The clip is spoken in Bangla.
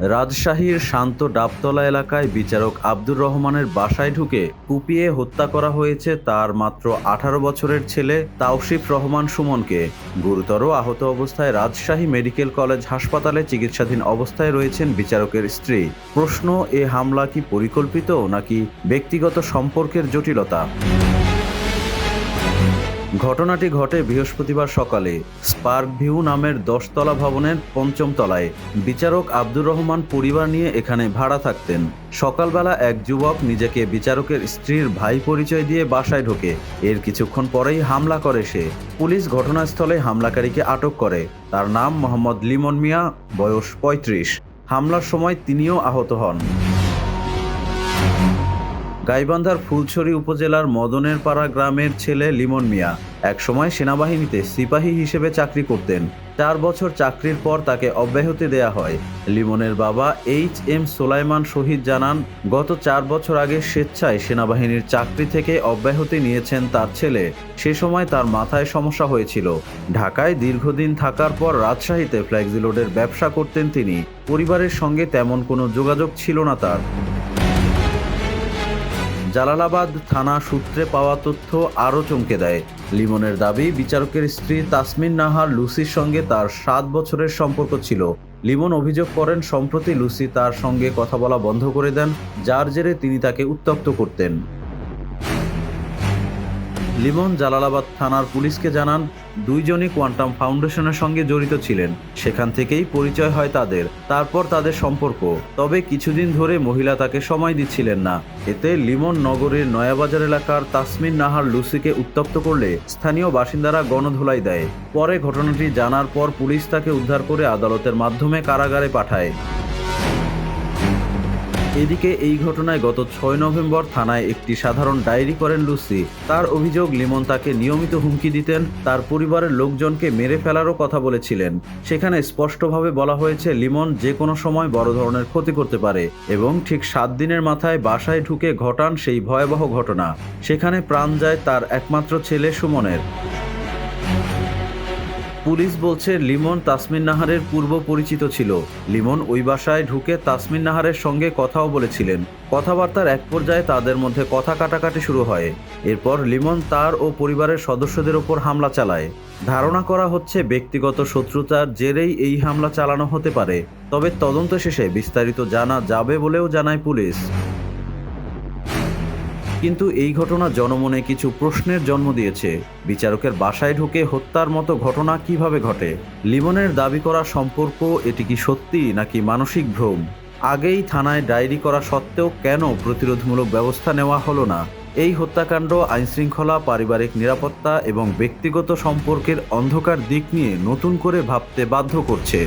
রাজশাহীর শান্ত ডাবতলা এলাকায় বিচারক আব্দুর রহমানের বাসায় ঢুকে কুপিয়ে হত্যা করা হয়েছে তার মাত্র আঠারো বছরের ছেলে তাওশিফ রহমান সুমনকে। গুরুতর আহত অবস্থায় রাজশাহী মেডিকেল কলেজ হাসপাতালে চিকিৎসাধীন অবস্থায় রয়েছেন বিচারকের স্ত্রী। প্রশ্ন, এ হামলা কি পরিকল্পিত নাকি ব্যক্তিগত সম্পর্কের জটিলতা? ঘটনাটি ঘটে বৃহস্পতিবার সকালে স্পার্ক ভিউ নামের দশতলা ভবনের পঞ্চম তলায়। বিচারক আব্দুর রহমান পরিবার নিয়ে এখানে ভাড়া থাকতেন। সকালবেলা এক যুবক নিজেকে বিচারকের স্ত্রীর ভাই পরিচয় দিয়ে বাসায় ঢোকে। এর কিছুক্ষণ পরেই হামলা করে সে। পুলিশ ঘটনাস্থলে হামলাকারীকে আটক করে। তার নাম মোহাম্মদ লিমন মিয়া, বয়স পঁয়ত্রিশ। হামলার সময় তিনিও আহত হন। গাইবান্ধার ফুলছড়ি উপজেলার মদনের পাড়া গ্রামের ছেলে লিমন মিয়া একসময় সেনাবাহিনীতে সিপাহী হিসেবে চাকরি করতেন। চার বছর চাকরির পর তাকে অব্যাহতি দেয়া হয়। লিমনের বাবা এইচ এম সোলাইমান শহীদ জানান, গত চার বছর আগে স্বেচ্ছায় সেনাবাহিনীর চাকরি থেকে অব্যাহতি নিয়েছেন তার ছেলে। সে সময় তার মাথায় সমস্যা হয়েছিল। ঢাকায় দীর্ঘদিন থাকার পর রাজশাহীতে ফ্ল্যাক্সিলোডের ব্যবসা করতেন তিনি। পরিবারের সঙ্গে তেমন কোনো যোগাযোগ ছিল না তার। জালালাবাদ থানা সূত্রে পাওয়া তথ্য আরও চমকে দেয়। লিমনের দাবি, বিচারকের স্ত্রী তাসমিন নাহার লুসির সঙ্গে তার সাত বছরের সম্পর্ক ছিল। লিমন অভিযোগ করেন, সম্প্রতি লুসি তার সঙ্গে কথা বলা বন্ধ করে দেন, যার জেরে তিনি তাকে উত্তপ্ত করতেন। লিমন জালালাবাদ থানার পুলিশকে জানান, দুইজনই কোয়ান্টাম ফাউন্ডেশনের সঙ্গে জড়িত ছিলেন। সেখান থেকেই পরিচয় হয় তাদের, তারপর তাদের সম্পর্ক। তবে কিছুদিন ধরে মহিলা তাকে সময় দিচ্ছিলেন না। এতে লিমন নগরের নয়াবাজার এলাকার তাসমিন নাহার লুসিকে উত্তপ্ত করলে স্থানীয় বাসিন্দারা গণধোলাই দেয়। পরে ঘটনাটি জানার পর পুলিশ তাকে উদ্ধার করে আদালতের মাধ্যমে কারাগারে পাঠায়। এদিকে এই ঘটনায় গত ছয় নভেম্বর থানায় একটি সাধারণ ডায়েরি করেন লুসি। তার অভিযোগ, লিমন তাকে নিয়মিত হুমকি দিতেন, তার পরিবারের লোকজনকে মেরে ফেলারও কথা বলেছিলেন। সেখানে স্পষ্টভাবে বলা হয়েছে, লিমন যে কোনো সময় বড় ধরনের ক্ষতি করতে পারে এবং ঠিক সাত দিনের মাথায় বাসায় ঢুকে ঘটান সেই ভয়াবহ ঘটনা। সেখানে প্রাণ যায় তার একমাত্র ছেলে সুমনের। পুলিশ বলছে, লিমন তাসমিন নাহারের পূর্ব পরিচিত ছিল। লিমন ওই বাসায় ঢুকে তাসমিন নাহারের সঙ্গে কথাও বলেছিলেন। কথাবার্তার এক পর্যায়ে তাদের মধ্যে কথা কাটাকাটি শুরু হয়। এরপর লিমন তার ও পরিবারের সদস্যদের ওপর হামলা চালায়। ধারণা করা হচ্ছে, ব্যক্তিগত শত্রুতার জেরেই এই হামলা চালানো হতে পারে। তবে তদন্ত শেষে বিস্তারিত জানা যাবে বলেও জানায় পুলিশ। কিন্তু এই ঘটনা জনমনে কিছু প্রশ্নের জন্ম দিয়েছে। বিচারকের বাসায় ঢুকে হত্যার মতো ঘটনা কীভাবে ঘটে? লিমনের দাবি করা সম্পর্ক, এটি কি সত্যি নাকি মানসিক ভ্রম? আগেই থানায় ডায়েরি করা সত্ত্বেও কেন প্রতিরোধমূলক ব্যবস্থা নেওয়া হলো না? এই হত্যাকাণ্ড, আইনশৃঙ্খলা, পারিবারিক নিরাপত্তা এবং ব্যক্তিগত সম্পর্কের অন্ধকার দিক নিয়ে নতুন করে ভাবতে বাধ্য করছে।